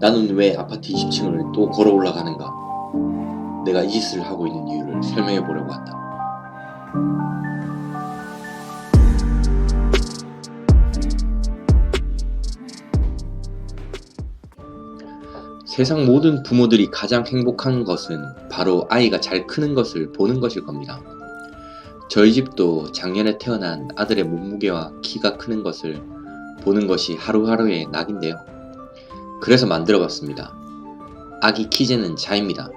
나는 왜 아파트 20층을 또 걸어 올라가는가? 내가 이 짓을 하고 있는 이유를 설명해 보려고 한다. 세상 모든 부모들이 가장 행복한 것은 바로 아이가 잘 크는 것을 보는 것일 겁니다. 저희 집도 작년에 태어난 아들의 몸무게와 키가 크는 것을 보는 것이 하루하루의 낙인데요. 그래서 만들어 봤습니다. 아기 키재는 자입니다.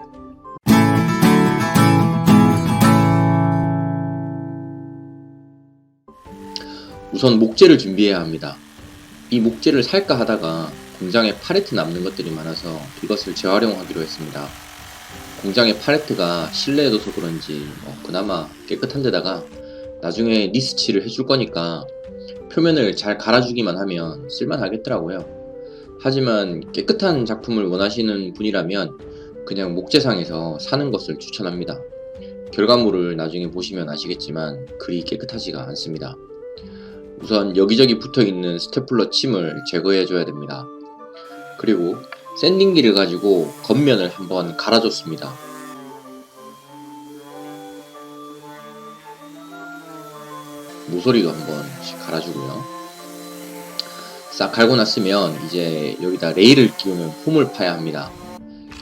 우선 목재를 준비해야 합니다. 이 목재를 살까 하다가 공장에 팔레트 남는 것들이 많아서 이것을 재활용하기로 했습니다. 공장의 팔레트가 실내에 둬서 그런지 뭐 그나마 깨끗한 데다가 나중에 리스치를 해줄 거니까 표면을 잘 갈아주기만 하면 쓸만하겠더라고요. 하지만 깨끗한 작품을 원하시는 분이라면 그냥 목재상에서 사는 것을 추천합니다. 결과물을 나중에 보시면 아시겠지만 그리 깨끗하지가 않습니다. 우선 여기저기 붙어 있는 스테플러 침을 제거해 줘야 됩니다. 그리고 샌딩기를 가지고 겉면을 한번 갈아줬습니다. 모서리도 한번 갈아주고요. 싹 갈고 났으면 이제 여기다 레일을 끼우는 홈을 파야 합니다.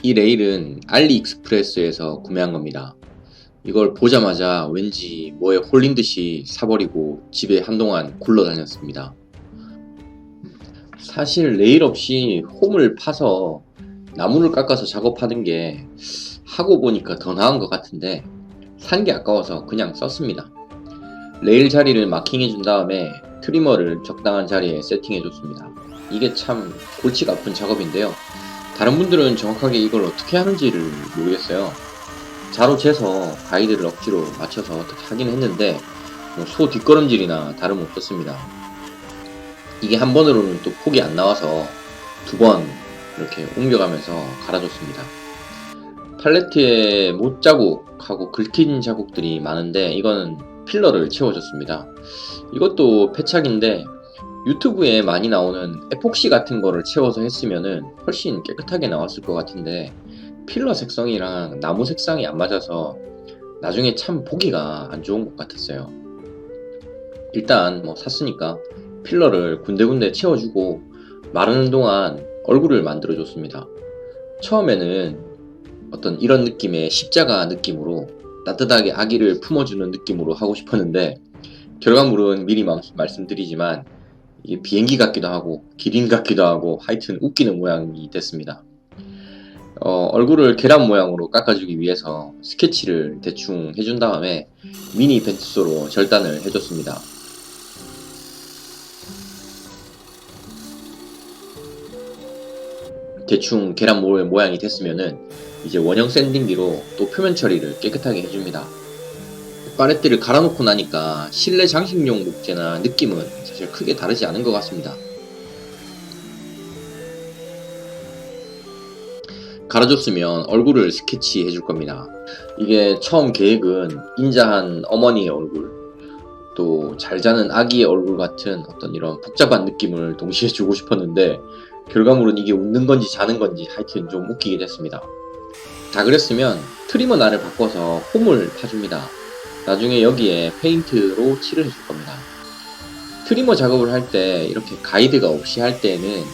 이 레일은 알리익스프레스에서 구매한 겁니다. 이걸 보자마자 왠지 뭐에 홀린 듯이 사버리고 집에 한동안 굴러 다녔습니다. 사실 레일 없이 홈을 파서 나무를 깎아서 작업하는 게 하고 보니까 더 나은 것 같은데 산 게 아까워서 그냥 썼습니다. 레일 자리를 마킹해 준 다음에 트리머를 적당한 자리에 세팅해 줬습니다. 이게 참 골치가 아픈 작업인데요. 다른 분들은 정확하게 이걸 어떻게 하는지를 모르겠어요. 자로 재서 가이드를 억지로 맞춰서 어떻게 하긴 했는데 뭐 소 뒷걸음질이나 다름없었습니다. 이게 한 번으로는 또 폭이 안 나와서 두 번 이렇게 옮겨가면서 갈아줬습니다. 팔레트에 못 자국하고 긁힌 자국들이 많은데 이거는 필러를 채워줬습니다. 이것도 패착인데 유튜브에 많이 나오는 에폭시 같은 거를 채워서 했으면은 훨씬 깨끗하게 나왔을 것 같은데 필러 색상이랑 나무 색상이 안 맞아서 나중에 참 보기가 안 좋은 것 같았어요. 일단 뭐 샀으니까 필러를 군데군데 채워주고 마르는 동안 얼굴을 만들어줬습니다. 처음에는 어떤 이런 느낌의 십자가 느낌으로 따뜻하게 아기를 품어주는 느낌으로 하고 싶었는데 결과물은 미리 마- 말씀드리지만 이게 비행기 같기도 하고 기린 같기도 하고 하여튼 웃기는 모양이 됐습니다. 어, 얼굴을 계란 모양으로 깎아주기 위해서 스케치를 대충 해준 다음에 미니 벤투소로 절단을 해줬습니다. 대충 계란 모의 모양이 됐으면은 이제 원형 샌딩기로 또 표면 처리를 깨끗하게 해줍니다. 팔레트를 갈아놓고 나니까 실내 장식용 목재나 느낌은 사실 크게 다르지 않은 것 같습니다. 갈아줬으면 얼굴을 스케치 해 줄 겁니다. 이게 처음 계획은 인자한 어머니의 얼굴, 또 잘 자는 아기의 얼굴 같은 어떤 이런 복잡한 느낌을 동시에 주고 싶었는데 결과물은 이게 웃는 건지 자는 건지 하여튼 좀 웃기게 됐습니다. 다 그랬으면 트리머 날을 바꿔서 홈을 파줍니다. 나중에 여기에 페인트로 칠을 해줄 겁니다. 트리머 작업을 할 때 이렇게 가이드가 없이 할 때에는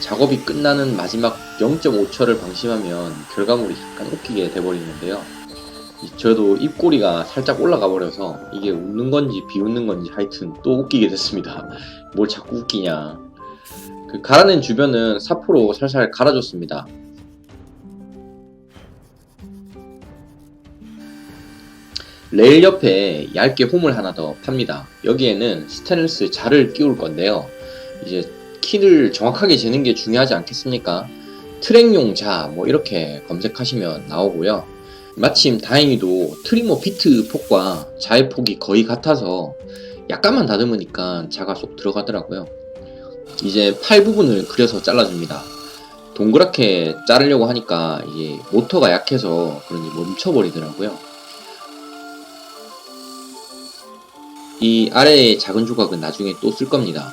작업이 끝나는 마지막 0.5초를 방심하면 결과물이 약간 웃기게 돼버리는데요. 이- 저도 입꼬리가 살짝 올라가 버려서 이게 웃는 건지 비웃는 건지 하여튼 또 웃기게 됐습니다. 뭘 자꾸 웃기냐. 그 갈아낸 주변은 사포로 살살 갈아줬습니다. 레일 옆에 얇게 홈을 하나 더 팝니다. 여기에는 스테인리스 자를 끼울 건데요. 이제 키를 정확하게 재는 게 중요하지 않겠습니까? 트랙용 자, 뭐 이렇게 검색하시면 나오고요. 마침 다행히도 트리머 비트 폭과 자의 폭이 거의 같아서 약간만 다듬으니까 자가 쏙 들어가더라고요. 이제 팔 부분을 그려서 잘라줍니다. 동그랗게 자르려고 하니까 이게 모터가 약해서 그런지 멈춰버리더라고요. 이 아래의 작은 조각은 나중에 또 쓸 겁니다.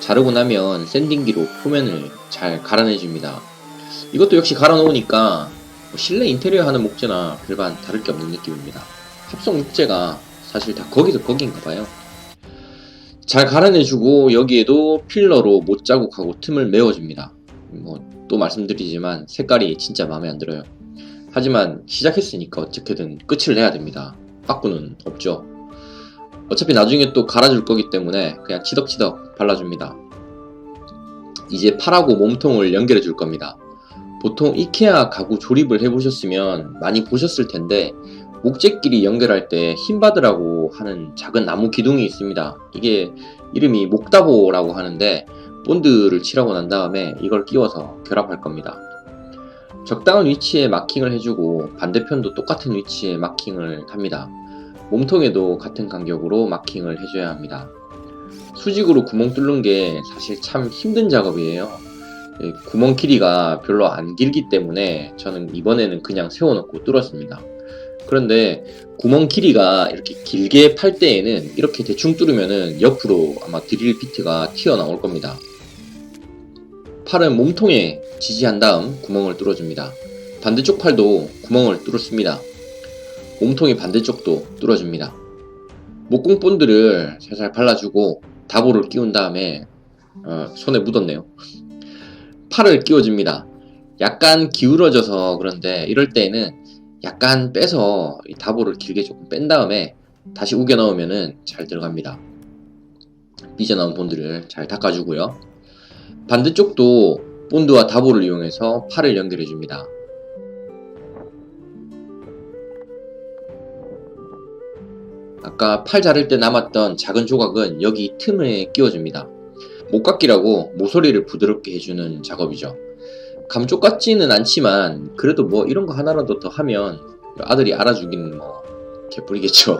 자르고 나면 샌딩기로 표면을 잘 갈아내줍니다. 이것도 역시 갈아 놓으니까 뭐 실내 인테리어 하는 목재나 별반 다를 게 없는 느낌입니다. 합성 목재가 사실 다 거기서 거긴가 봐요. 잘 갈아내주고 여기에도 필러로 못 자국하고 틈을 메워줍니다. 뭐 또 말씀드리지만 색깔이 진짜 마음에 안 들어요. 하지만 시작했으니까 어떻게든 끝을 내야 됩니다. 빠꾸는 없죠. 어차피 나중에 또 갈아줄 거기 때문에 그냥 치덕치덕 발라줍니다. 이제 팔하고 몸통을 연결해 줄 겁니다. 보통 이케아 가구 조립을 해보셨으면 많이 보셨을 텐데 목재끼리 연결할 때 힘받으라고 하는 작은 나무 기둥이 있습니다. 이게 이름이 목다보라고 하는데 본드를 칠하고 난 다음에 이걸 끼워서 결합할 겁니다. 적당한 위치에 마킹을 해주고 반대편도 똑같은 위치에 마킹을 합니다. 몸통에도 같은 간격으로 마킹을 해줘야 합니다. 수직으로 구멍 뚫는 게 사실 참 힘든 작업이에요. 예, 구멍 길이가 별로 안 길기 때문에 저는 이번에는 그냥 세워놓고 뚫었습니다. 그런데 구멍 길이가 이렇게 길게 팔 때에는 이렇게 대충 뚫으면은 옆으로 아마 드릴 비트가 튀어나올 겁니다. 팔은 몸통에 지지한 다음 구멍을 뚫어줍니다. 반대쪽 팔도 구멍을 뚫었습니다. 몸통의 반대쪽도 뚫어줍니다. 목공 본드를 살살 발라주고 다보를 끼운 다음에 어, 손에 묻었네요. 팔을 끼워줍니다. 약간 기울어져서 그런데 이럴 때에는 약간 빼서 이 다보를 길게 조금 뺀 다음에 다시 우겨 넣으면 잘 들어갑니다. 삐져나온 본드를 잘 닦아주고요. 반대쪽도 본드와 다보를 이용해서 팔을 연결해 줍니다. 아까 팔 자를 때 남았던 작은 조각은 여기 틈에 끼워줍니다. 목깎이라고 모서리를 부드럽게 해주는 작업이죠. 감쪽 같지는 않지만 그래도 뭐 이런 거 하나라도 더 하면 아들이 알아주긴 뭐 개뿔이겠죠.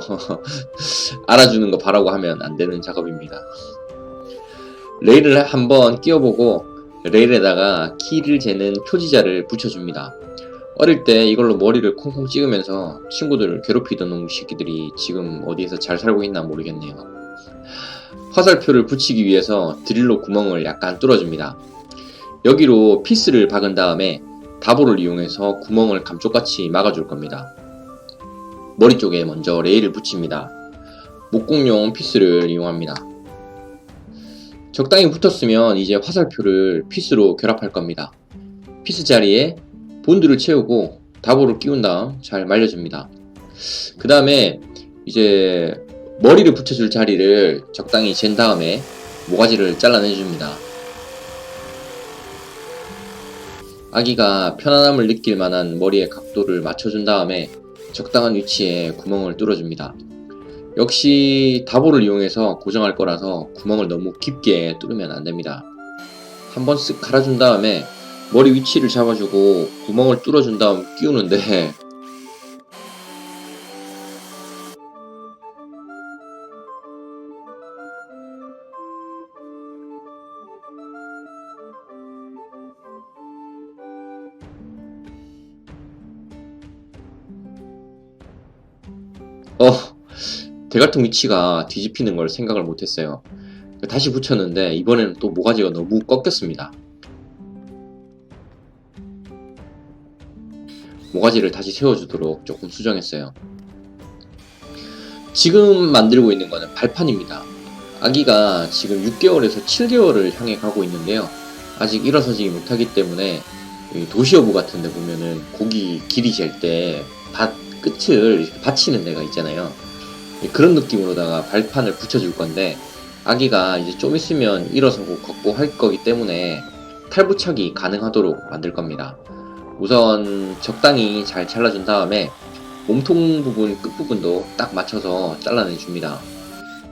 알아주는 거 바라고 하면 안 되는 작업입니다. 레일을 한번 끼워보고 레일에다가 키를 재는 표지자를 붙여줍니다. 어릴 때 이걸로 머리를 콩콩 찍으면서 친구들을 괴롭히던 놈 새끼들이 지금 어디에서 잘 살고 있나 모르겠네요. 화살표를 붙이기 위해서 드릴로 구멍을 약간 뚫어줍니다. 여기로 피스를 박은 다음에 다보를 이용해서 구멍을 감쪽같이 막아줄 겁니다. 머리 쪽에 먼저 레일을 붙입니다. 목공용 피스를 이용합니다. 적당히 붙었으면 이제 화살표를 피스로 결합할 겁니다. 피스 자리에 본드를 채우고 다보를 끼운 다음 잘 말려줍니다. 그 다음에 이제 머리를 붙여줄 자리를 적당히 잰 다음에 모가지를 잘라내줍니다. 아기가 편안함을 느낄 만한 머리의 각도를 맞춰준 다음에 적당한 위치에 구멍을 뚫어줍니다. 역시 다보를 이용해서 고정할 거라서 구멍을 너무 깊게 뚫으면 안 됩니다. 한번 쓱 갈아준 다음에 머리 위치를 잡아주고 구멍을 뚫어준 다음 끼우는데 어 대갈통 위치가 뒤집히는 걸 생각을 못했어요. 다시 붙였는데 이번에는 또 모가지가 너무 꺾였습니다. 모가지를 다시 세워주도록 조금 수정했어요. 지금 만들고 있는 거는 발판입니다. 아기가 지금 6개월에서 7개월을 향해 가고 있는데요. 아직 일어서지 못하기 때문에 도시어부 같은 데 보면은 고기 길이 잴 때 밭 끝을 이렇게 받치는 데가 있잖아요. 그런 느낌으로다가 발판을 붙여줄 건데 아기가 이제 좀 있으면 일어서고 걷고 할 거기 때문에 탈부착이 가능하도록 만들 겁니다. 우선 적당히 잘 잘라준 다음에 몸통 부분 끝부분도 딱 맞춰서 잘라내 줍니다.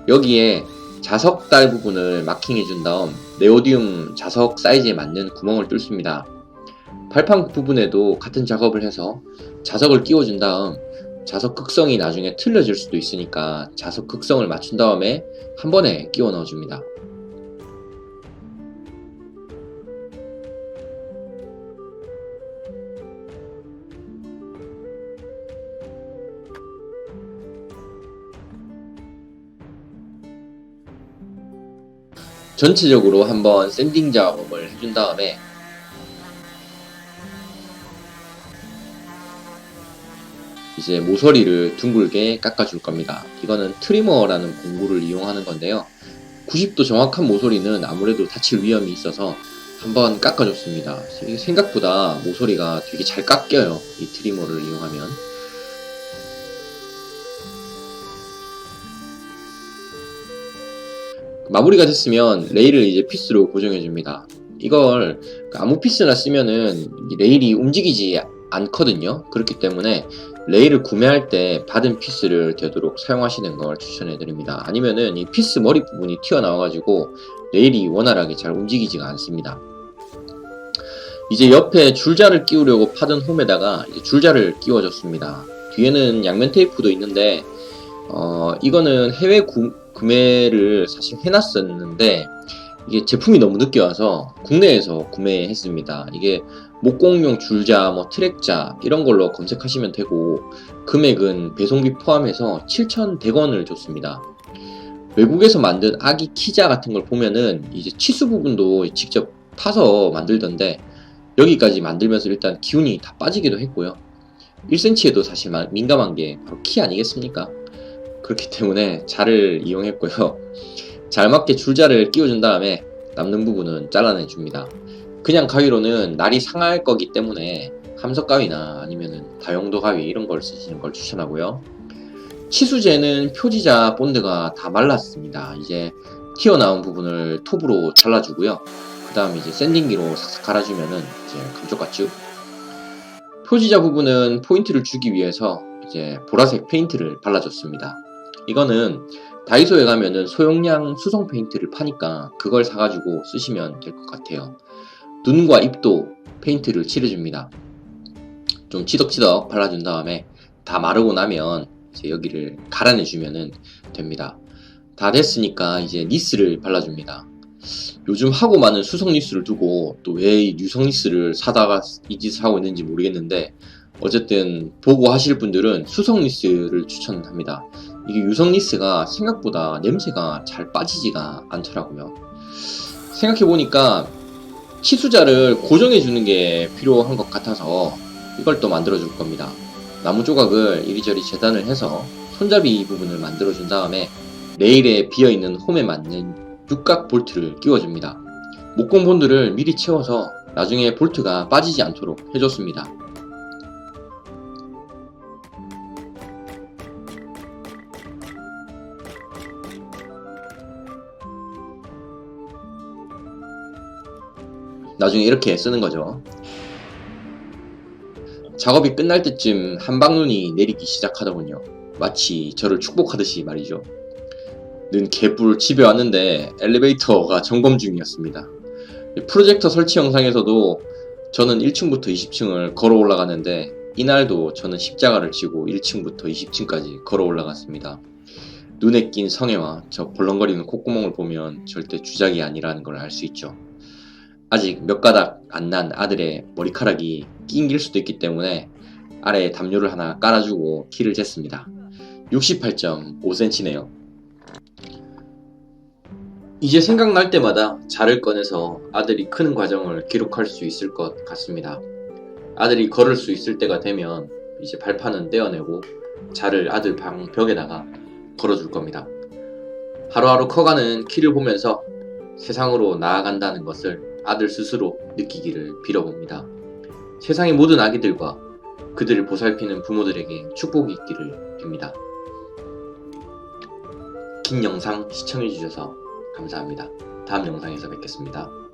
여기에 자석 딸 부분을 마킹해 준 다음 네오디움 자석 사이즈에 맞는 구멍을 뚫습니다. 발판 부분에도 같은 작업을 해서 자석을 끼워준 다음 자석 극성이 나중에 틀려질 수도 있으니까 자석 극성을 맞춘 다음에 한 번에 끼워 넣어줍니다. 전체적으로 한번 샌딩 작업을 해준 다음에 이제 모서리를 둥글게 깎아줄 겁니다. 이거는 트리머라는 공구를 이용하는 건데요. 90도 정확한 모서리는 아무래도 다칠 위험이 있어서 한번 깎아줬습니다. 생각보다 모서리가 되게 잘 깎여요. 이 트리머를 이용하면. 마무리가 됐으면 레일을 이제 피스로 고정해 줍니다. 이걸 아무 피스나 쓰면은 이 레일이 움직이지 않거든요. 그렇기 때문에 레일을 구매할 때 받은 피스를 되도록 사용하시는 걸 추천해 드립니다. 아니면은 이 피스 머리 부분이 튀어나와가지고 레일이 원활하게 잘 움직이지가 않습니다. 이제 옆에 줄자를 끼우려고 파던 홈에다가 줄자를 끼워줬습니다. 뒤에는 양면 테이프도 있는데 어, 이거는 해외 구, 구매를 사실 해놨었는데 이게 제품이 너무 늦게 와서 국내에서 구매했습니다. 이게 목공용 줄자, 뭐 트랙자 이런 걸로 검색하시면 되고 금액은 배송비 포함해서 7,100원을 줬습니다. 외국에서 만든 아기 키자 같은 걸 보면은 이제 치수 부분도 직접 파서 만들던데 여기까지 만들면서 일단 기운이 다 빠지기도 했고요. 1cm에도 사실 민감한 게 바로 키 아니겠습니까? 그렇기 때문에 자를 이용했고요. 잘 맞게 줄자를 끼워준 다음에 남는 부분은 잘라내 줍니다. 그냥 가위로는 날이 상할 거기 때문에 함석 가위나 아니면은 다용도 가위 이런 걸 쓰시는 걸 추천하고요. 치수제는 표지자 본드가 다 말랐습니다. 이제 튀어나온 부분을 톱으로 잘라주고요. 그 다음 이제 샌딩기로 싹싹 갈아주면은 이제 감쪽 같죠? 표지자 부분은 포인트를 주기 위해서 이제 보라색 페인트를 발라줬습니다. 이거는 다이소에 가면은 소용량 수성 페인트를 파니까 그걸 사가지고 쓰시면 될 것 같아요. 눈과 입도 페인트를 칠해줍니다. 좀 치덕치덕 발라준 다음에 다 마르고 나면 이제 여기를 갈아내주면 됩니다. 다 됐으니까 이제 니스를 발라줍니다. 요즘 하고 많은 수성 니스를 두고 또왜 유성 니스를 사다가 이 짓을 하고 있는지 모르겠는데 어쨌든 보고 하실 분들은 수성 니스를 추천합니다. 이게 유성 니스가 생각보다 냄새가 잘 빠지지가 않더라고요. 생각해보니까 치수자를 고정해 주는 게 필요한 것 같아서 이걸 또 만들어 줄 겁니다. 나무 조각을 이리저리 재단을 해서 손잡이 부분을 만들어 준 다음에 레일에 비어 있는 홈에 맞는 육각 볼트를 끼워 줍니다. 목공 본드를 미리 채워서 나중에 볼트가 빠지지 않도록 해줬습니다. 나중에 이렇게 쓰는 거죠. 작업이 끝날 때쯤 한방눈이 내리기 시작하더군요. 마치 저를 축복하듯이 말이죠. 는 개뿔 집에 왔는데 엘리베이터가 점검 중이었습니다. 프로젝터 설치 영상에서도 저는 1층부터 20층을 걸어 올라갔는데 이날도 저는 십자가를 지고 1층부터 20층까지 걸어 올라갔습니다. 눈에 낀 성애와 저 벌렁거리는 콧구멍을 보면 절대 주작이 아니라는 걸 알 수 있죠. 아직 몇 가닥 안 난 아들의 머리카락이 낑길 수도 있기 때문에 아래에 담요를 하나 깔아주고 키를 쟀습니다. 68.5cm네요. 이제 생각날 때마다 자를 꺼내서 아들이 크는 과정을 기록할 수 있을 것 같습니다. 아들이 걸을 수 있을 때가 되면 이제 발판은 떼어내고 자를 아들 방 벽에다가 걸어줄 겁니다. 하루하루 커가는 키를 보면서 세상으로 나아간다는 것을 아들 스스로 느끼기를 빌어봅니다. 세상의 모든 아기들과 그들을 보살피는 부모들에게 축복이 있기를 빕니다. 긴 영상 시청해주셔서 감사합니다. 다음 영상에서 뵙겠습니다.